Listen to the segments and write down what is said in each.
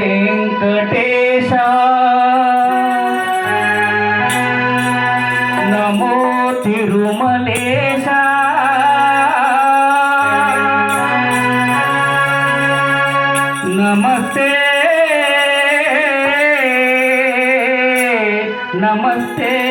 वेङ्कटेश नमो तिरुमलेश. नमस्ते. नमस्ते.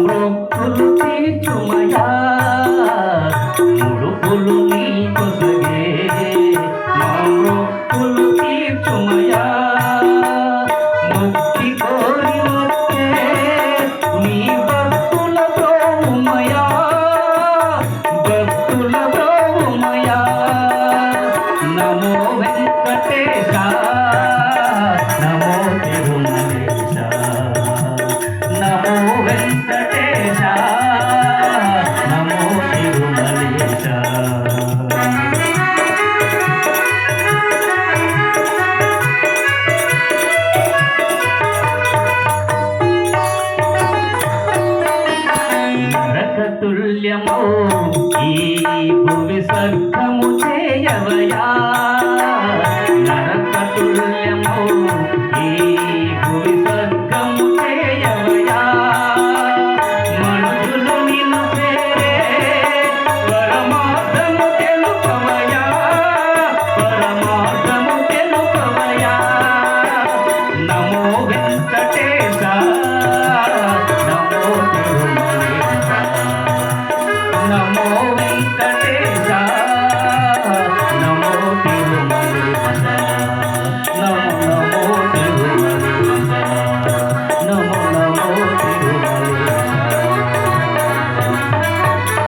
మా మొక్కులు తీర్చుమయా ముడుపులు నీ కొసగే మా మొక్కులు తీర్చుమయా ముక్తి కోరి వచ్చే నీ భక్తులతో ఉమయా భక్తులతో ఉమయా నమో వెంకటేశ. ఈ భువి సర్గము చేయవయా?